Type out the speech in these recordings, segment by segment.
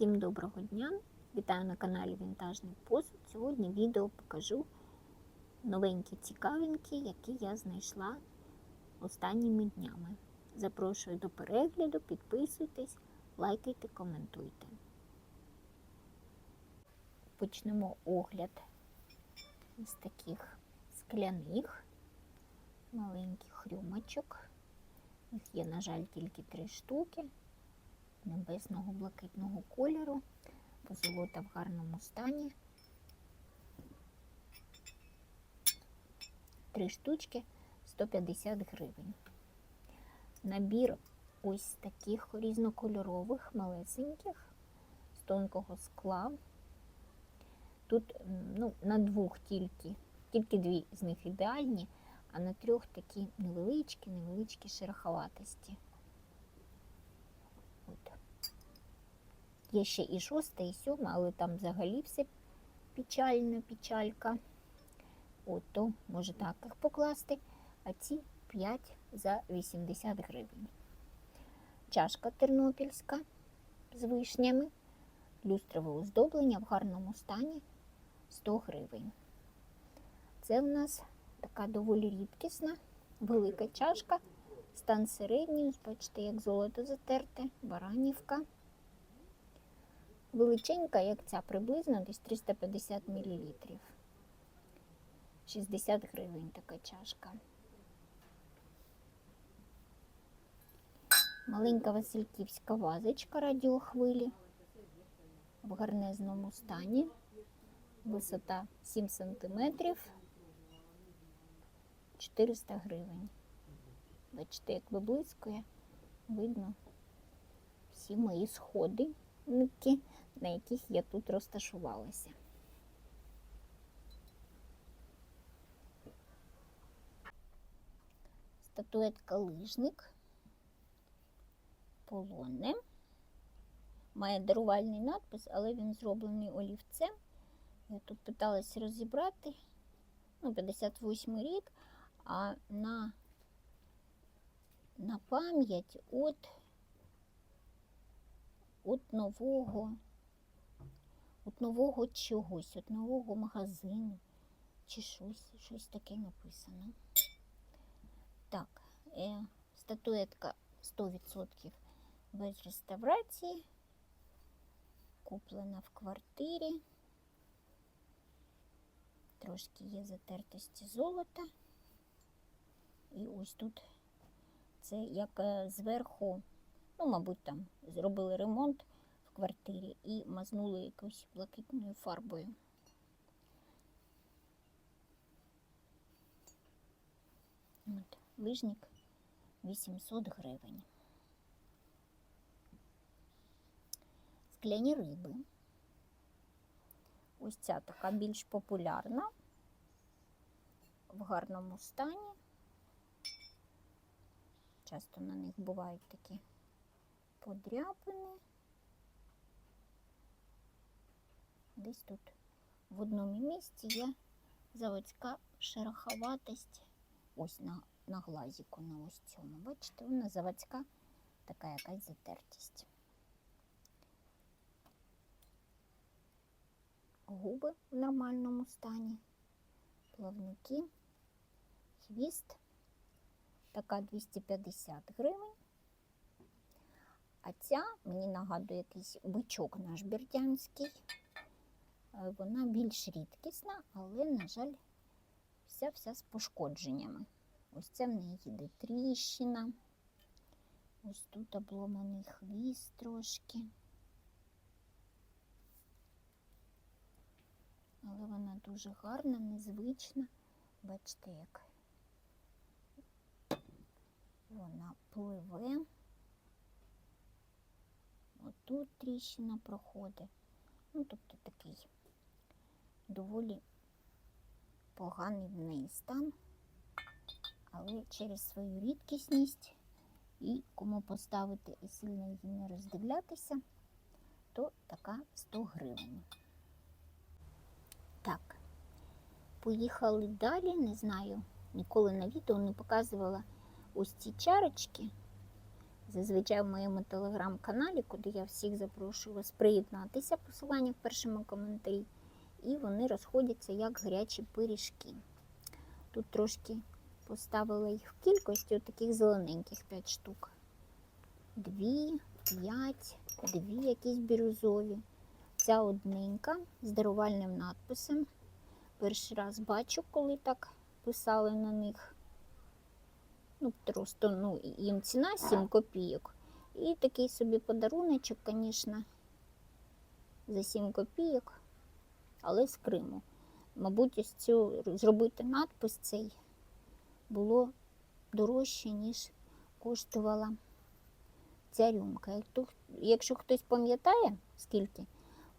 Всім доброго дня! Вітаю на каналі Вінтажний Посуд. Сьогодні відео покажу новенькі цікавинки, які я знайшла останніми днями. Запрошую до перегляду, підписуйтесь, лайкайте, коментуйте. Почнемо огляд з таких скляних маленьких рюмочок. Їх є, на жаль, тільки три штуки небесного блакитного кольору, позолота в гарному стані. Три штучки 150 гривень. Набір ось таких різнокольорових, малесеньких, з тонкого скла. Тут ну, на двох тільки, тільки дві з них ідеальні, а на трьох такі невеличкі, невеличкі шероховатості. От. Є ще і шоста, і сьома, але там взагалі все печальна печалька. От, то може так їх покласти, а ці 5 за 80 гривень. Чашка тернопільська з вишнями, люстрове оздоблення в гарному стані 100 гривень. Це в нас така доволі рідкісна, велика чашка. Стан середній, бачите, як золото затерте, баранівка. Величенька, як ця, приблизно десь 350 мл. 60 гривень така чашка. Маленька Васильківська вазочка радіохвилі в гарнезному стані. Висота 7 см, 400 гривень. Бачите, як виблискує, видно всі мої сходи, на яких я тут розташувалася. Статуетка лижник, полонне. Має дарувальний надпис, але він зроблений олівцем. Я тут питалась розібрати, ну, 58 рік, а на на пам'ять от, от нового, от нового чогось, от нового магазину, чи щось, щось таке написано. Так, е, статуетка 100% без реставрації, куплена в квартирі. Трошки є затертості золота. І ось тут це як зверху, ну, мабуть, там зробили ремонт квартирі і мазнули якоюсь блакитною фарбою. От, Лижник 800 гривень. Скляні риби. Ось ця така більш популярна, в гарному стані. Часто на них бувають такі подряпини. Десь тут в одному місці є заводська шероховатость. Ось на на глазіку, на ось цьому. Бачите, вона заводська така якась затертість. Губи в нормальному стані, плавники, хвіст така 250 гривень. А ця мені нагадує якийсь бичок наш бердянський. Вона більш рідкісна, але, на жаль, вся-вся з пошкодженнями. Ось це в неї йде тріщина. Ось тут обломаний хвіст трошки. Але вона дуже гарна, незвична. Бачите, як вона пливе. Отут тріщина проходить. Ну, тобто такий доволі поганий в неї стан, але через свою рідкісність і кому поставити і сильно її не роздивлятися, то така 100 гривень. Так, поїхали далі, не знаю, ніколи на відео не показувала ось ці чарочки зазвичай в моєму телеграм-каналі, куди я всіх запрошую вас приєднатися, посилання в першому коментарі. І вони розходяться як гарячі пиріжки. Тут трошки поставила їх в кількості таких зелененьких 5 штук. Дві, п'ять, дві якісь бірюзові. Ця одненька з дарувальним надписом. Перший раз бачу, коли так писали на них. Ну, просто ну, їм ціна 7 копійок. І такий собі подаруночок, звісно, за 7 копійок, але з Криму. Мабуть, ось цю зробити надпис цей було дорожче, ніж коштувала ця рюмка. Якщо хтось пам'ятає, скільки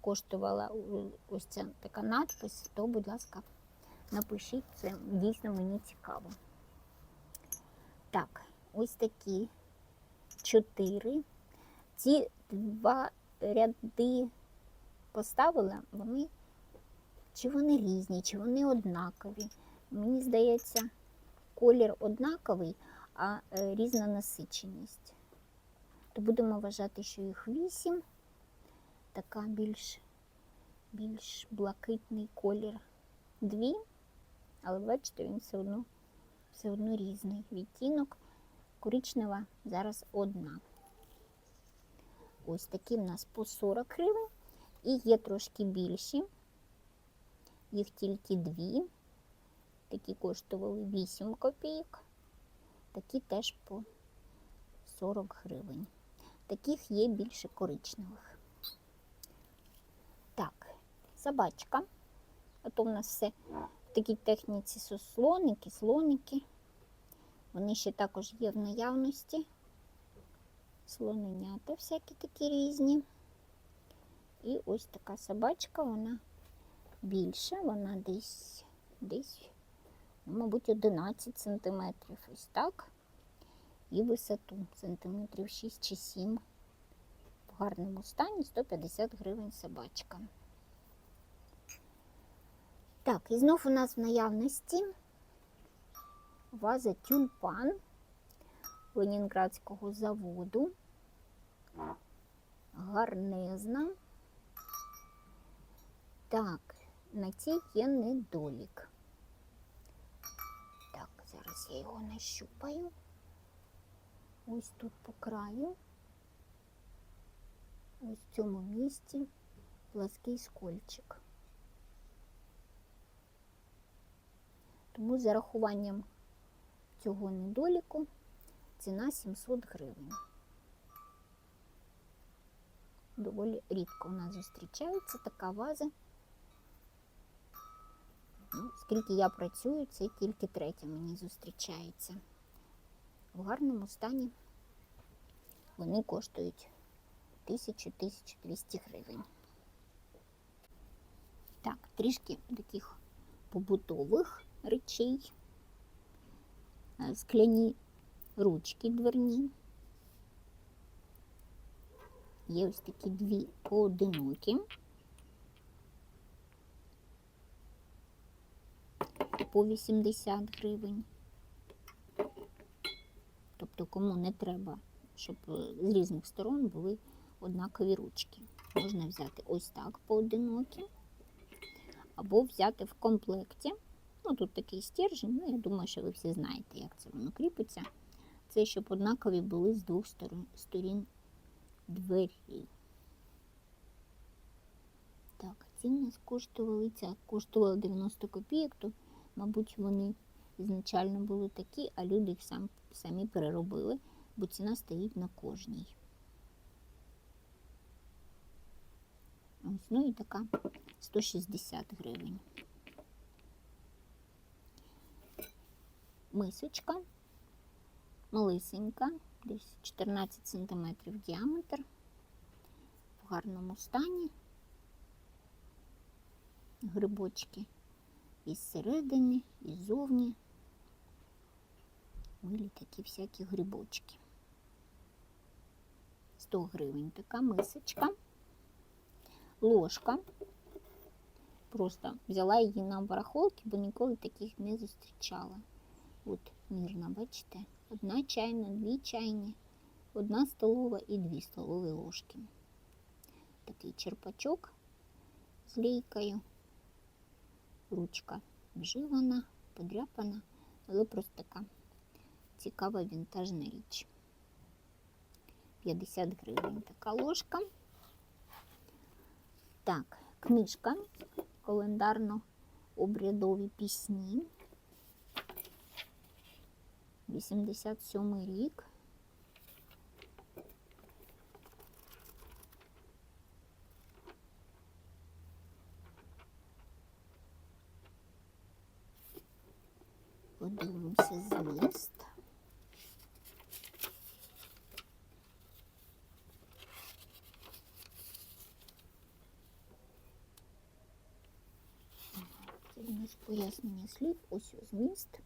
коштувала ось ця така надпис, то, будь ласка, напишіть, це дійсно мені цікаво. Так, ось такі чотири. Ці два ряди поставила, вони чи вони різні, чи вони однакові. Мені здається, колір однаковий, а е, різна насиченість. То будемо вважати, що їх вісім. Така більш, більш блакитний колір дві, але бачите, він все одно, все одно різний відтінок. Коричнева зараз одна. Ось такі в нас по 40 гривень. І є трошки більші. Їх тільки дві. Такі коштували 8 копійок. Такі теж по 40 гривень. Таких є більше коричневих. Так, собачка. А то в нас все в такій техніці слоники, слоники. Вони ще також є в наявності. Слоненята всякі такі різні. І ось така собачка, вона більша, вона десь, десь, мабуть, 11 сантиметрів. Ось так. І висоту сантиметрів 6 чи 7. В гарному стані 150 гривень собачка. Так, і знов у нас в наявності ваза тюльпан Ленінградського заводу. Гарнезна. Так, на цій є недолік. Так, зараз я його нащупаю. Ось тут по краю. Ось в цьому місці плаский скольчик. Тому з зарахуванням цього недоліку ціна 700 гривень. Доволі рідко у нас зустрічається така ваза. Скільки я працюю, це тільки третя мені зустрічається. В гарному стані вони коштують 1000-1200 гривень. Так, трішки таких побутових речей. Е, Скляні ручки дверні. Є ось такі дві поодинокі. По 80 гривень. Тобто, кому не треба, щоб е, з різних сторон були однакові ручки. Можна взяти ось так поодинокі, або взяти в комплекті. Ну, тут такий стержень, ну, я думаю, що ви всі знаєте, як це воно кріпиться. Це щоб однакові були з двох сторон, сторін двері. Так, ці в нас коштували, ця коштувала 90 копійок, то, мабуть, вони ізначально були такі, а люди їх сам, самі переробили, бо ціна стоїть на кожній. Ось, ну і така 160 гривень. Мисочка малисенька, десь 14 см діаметр, в гарному стані. Грибочки із середини, і ззовні. Милі такі всякі грибочки. 100 гривень така мисочка. Ложка. Просто взяла її на барахолки, бо ніколи таких не зустрічала. От, мірна, бачите? Одна чайна, дві чайні, 1 столова і 2 столові ложки. Такий черпачок з лейкою. Ручка вживана, подряпана, але просто така цікава вінтажна річ. 50 гривень така ложка. Так, книжка календарно-обрядові пісні. 87 рік. Подивимося зміст. Це у нас пояснення слів. Ось зміст.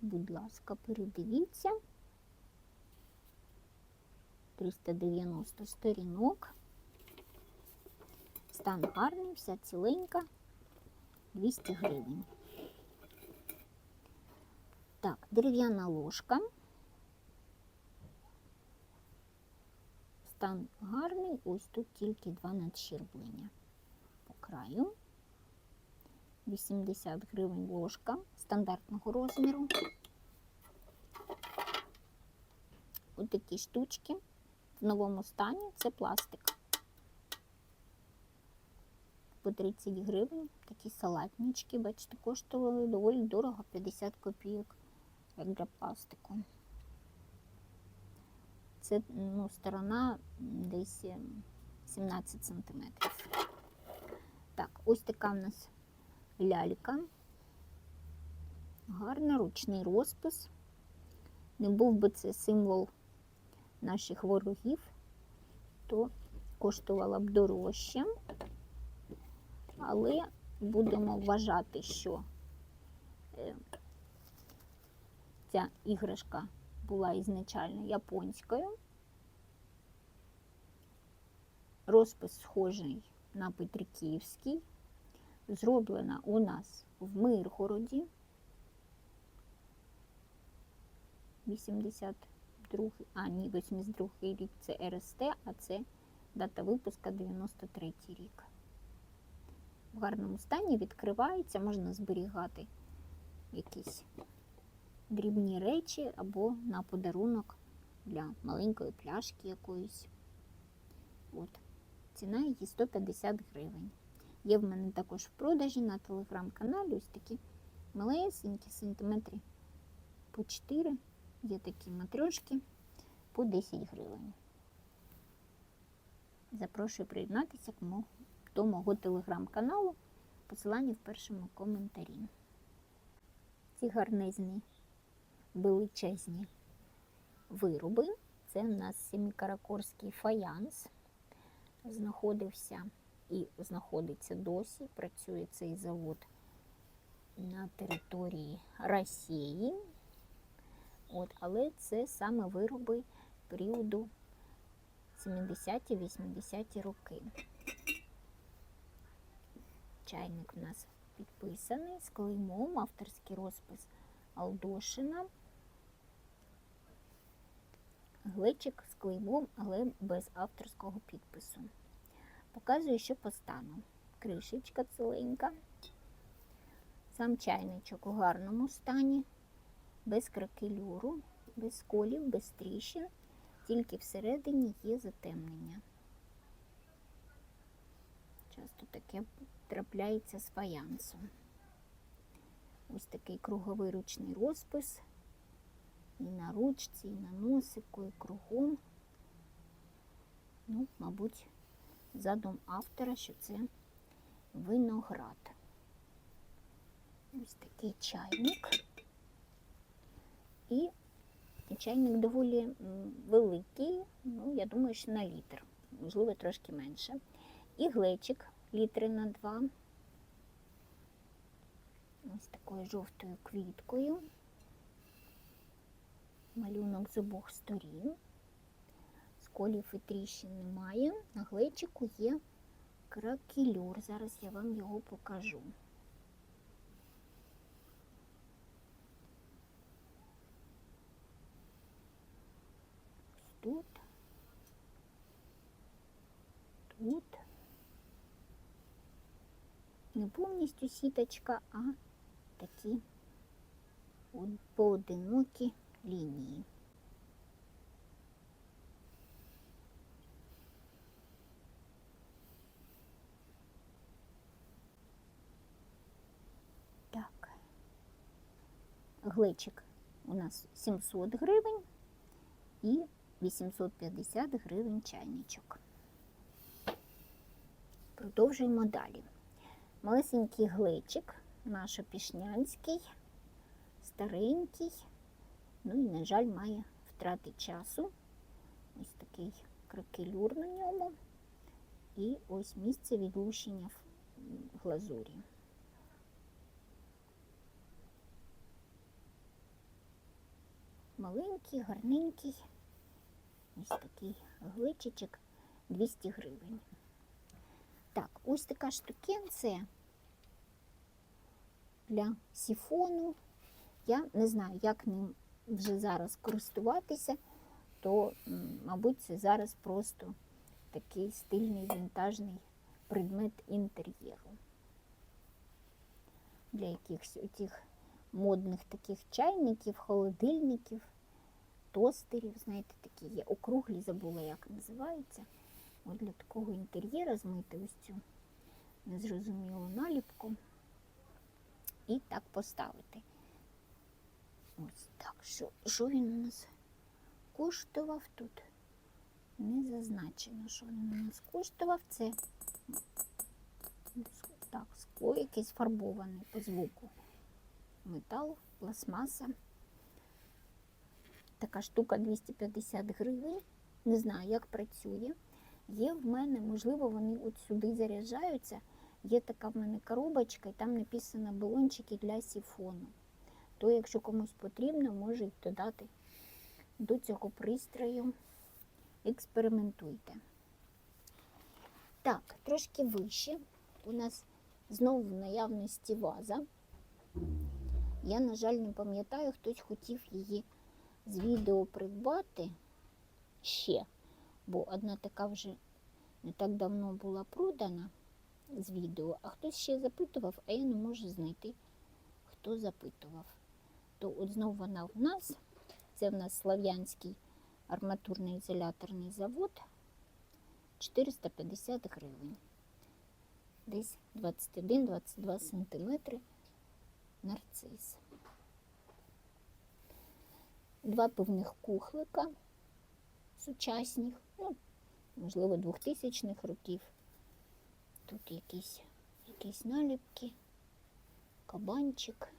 Будь ласка, передивіться. 390 сторінок. Стан гарний, вся ціленька. 200 гривень. Так, дерев'яна ложка. Стан гарний, ось тут тільки два надщерблення по краю. 80 гривень ложка стандартного розміру. Ось такі штучки в новому стані це пластик. По 30 гривень такі салатнички, бачите, коштували доволі дорого, 50 копійок, як для пластику. Це ну, сторона десь е, 17 сантиметрів. Так, ось така в нас лялька. Гарний ручний розпис. Не був би це символ наших ворогів, то коштувала б дорожче. Але будемо вважати, що е, ця іграшка була ізначально японською. Розпис схожий на Петриківський. Зроблена у нас в Миргороді. 82, а ні, 82 рік це РСТ, а це дата випуска 93 рік. В гарному стані відкривається, можна зберігати якісь дрібні речі або на подарунок для маленької пляшки якоїсь. От. Ціна її 150 гривень. Є в мене також в продажі на телеграм-каналі ось такі малесенькі сантиметри по 4. Є такі матрьошки по 10 гривень. Запрошую приєднатися до мого телеграм-каналу. Посилання в першому коментарі. Ці гарнизні величезні вироби. Це у нас семикаракорський фаянс. Знаходився і знаходиться досі. Працює цей завод на території Росії. От, але це саме вироби періоду 70-80-ті роки. Чайник у нас підписаний з клеймом, авторський розпис Алдошина. Глечик з клеймом, але без авторського підпису. Показую, що по стану. Кришечка ціленька. Сам чайничок у гарному стані, без кракелюру, без сколів, без тріщин, тільки всередині є затемнення. Часто таке трапляється з фаянсом. Ось такий круговий ручний розпис. І на ручці, і на носику, і кругом. Ну, мабуть, задум автора, що це виноград. Ось такий чайник. І чайник доволі великий, ну, я думаю, що на літр, можливо, трошки менше. І глечик літри на два. Ось такою жовтою квіткою малюнок з обох сторін, сколів і тріщин немає. На глечику є кракелюр. Зараз я вам його покажу. Тут, тут, не повністю сіточка, а такі поодинокі лінії. Так. Глечик у нас 700 гривень і 850 гривень чайничок. Продовжуємо далі. Малесенький глечик, наш опішнянський, старенький, ну і, на жаль, має втрати часу. Ось такий кракелюр на ньому. І ось місце відлущення в глазурі. Маленький, гарненький. Ось такий гличичок 200 гривень. Так, ось така штукенція для сіфону. Я не знаю, як ним вже зараз користуватися, то, мабуть, це зараз просто такий стильний вінтажний предмет інтер'єру. Для якихось отих модних таких чайників, холодильників, тостерів, знаєте, такі є округлі, забула, як називається. От для такого інтер'єра змити ось цю незрозумілу наліпку і так поставити. Ось так. Що, що він у нас коштував тут? Не зазначено, що він у нас коштував. Це так, скло якесь фарбоване по звуку. Метал, пластмаса. Така штука 250 гривень. Не знаю, як працює. Є в мене, можливо, вони от сюди заряджаються. Є така в мене коробочка, і там написано балончики для сіфону. То, якщо комусь потрібно, може їх додати до цього пристрою. Експериментуйте. Так, трошки вище. У нас знову в наявності ваза. Я, на жаль, не пам'ятаю, хтось хотів її з відео придбати ще, бо одна така вже не так давно була продана з відео, а хтось ще запитував, а я не можу знайти, хто запитував. То от знову вона в нас, це в нас Слав'янський арматурний ізоляторний завод, 450 гривень. Десь 21-22 сантиметри нарцис. Два пивних кухлика сучасних, ну, можливо, 2000-х років. Тут якісь, якісь наліпки, кабанчик,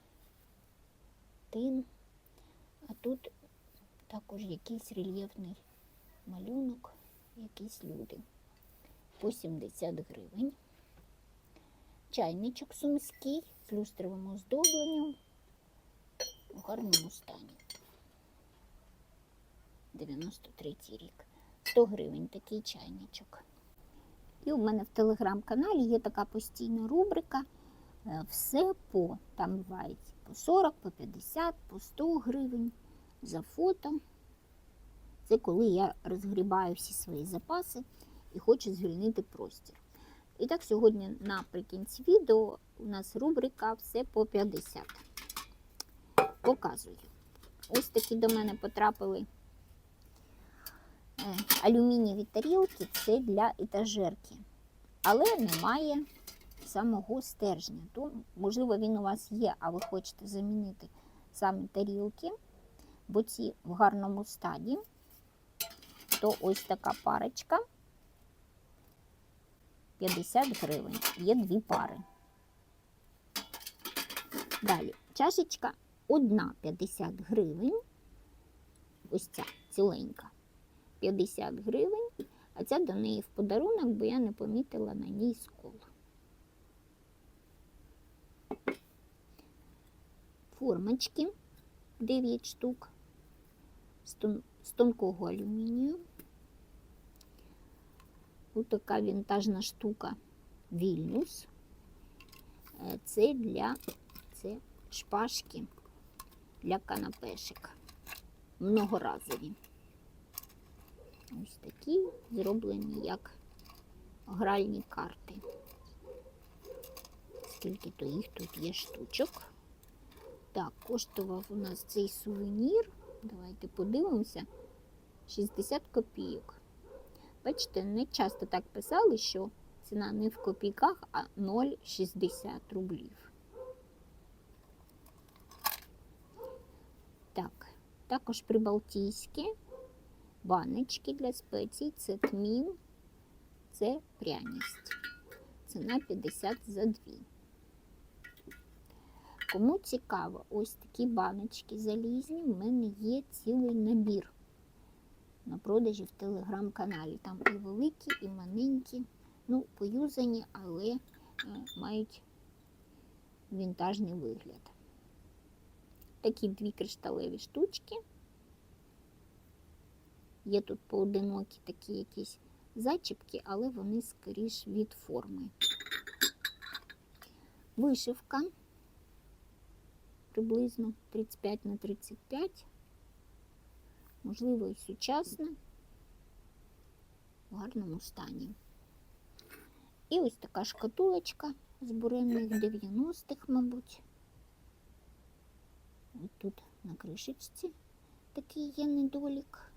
тин, а тут також якийсь рельєфний малюнок, якісь люди. По 70 гривень. Чайничок сумський з люстровим оздобленням у гарному стані. 93 рік. 100 гривень такий чайничок. І у мене в телеграм-каналі є така постійна рубрика е, Все по. Там бувають по 40, по 50, по 100 гривень за фото. Це коли я розгрібаю всі свої запаси і хочу звільнити простір. І так, сьогодні наприкінці відео у нас рубрика Все по 50. Показую. Ось такі до мене потрапили е, алюмінієві тарілки, це для етажерки. Але немає самого стержня. То, можливо, він у вас є, а ви хочете замінити саме тарілки, бо ці в гарному стані. То ось така парочка. 50 гривень. Є дві пари. Далі чашечка одна 50 гривень. Ось ця ціленька. 50 гривень, а ця до неї в подарунок, бо я не помітила на ній скол. Формочки 9 штук з тонкого алюмінію. Ось така вінтажна штука Вільнюс. Е, Це для це шпажки для канапешек. Многоразові. Ось такі зроблені як гральні карти. скільки то їх тут є штучок. Так, коштував у нас цей сувенір. Давайте подивимося. 60 копійок. Бачите, не часто так писали, що ціна не в копійках, а 0,60 рублів. Так, також прибалтійські баночки для спецій, це тмін, це пряність. Ціна 50 за 2. Кому цікаво, ось такі баночки залізні, в мене є цілий набір на продажі в телеграм-каналі. Там і великі, і маленькі, ну, поюзані, але е, мають вінтажний вигляд. Такі дві кришталеві штучки. Є тут поодинокі такі якісь зачіпки, але вони скоріш від форми. Вишивка приблизно 35 на 35, можливо, і сучасна, в гарному стані. І ось така шкатулочка з буремних 90-х, мабуть. Ось тут на кришечці такий є недолік.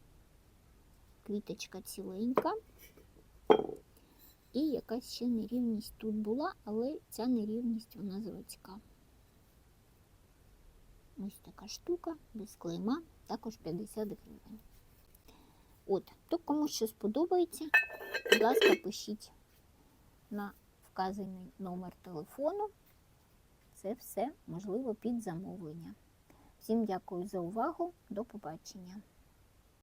Квіточка ціленька. І якась ще нерівність тут була, але ця нерівність вона заводська. Ось така штука без клейма, також 50 гривень. От, то кому що сподобається, будь ласка, пишіть на вказаний номер телефону. Це все можливо під замовлення. Всім дякую за увагу. До побачення.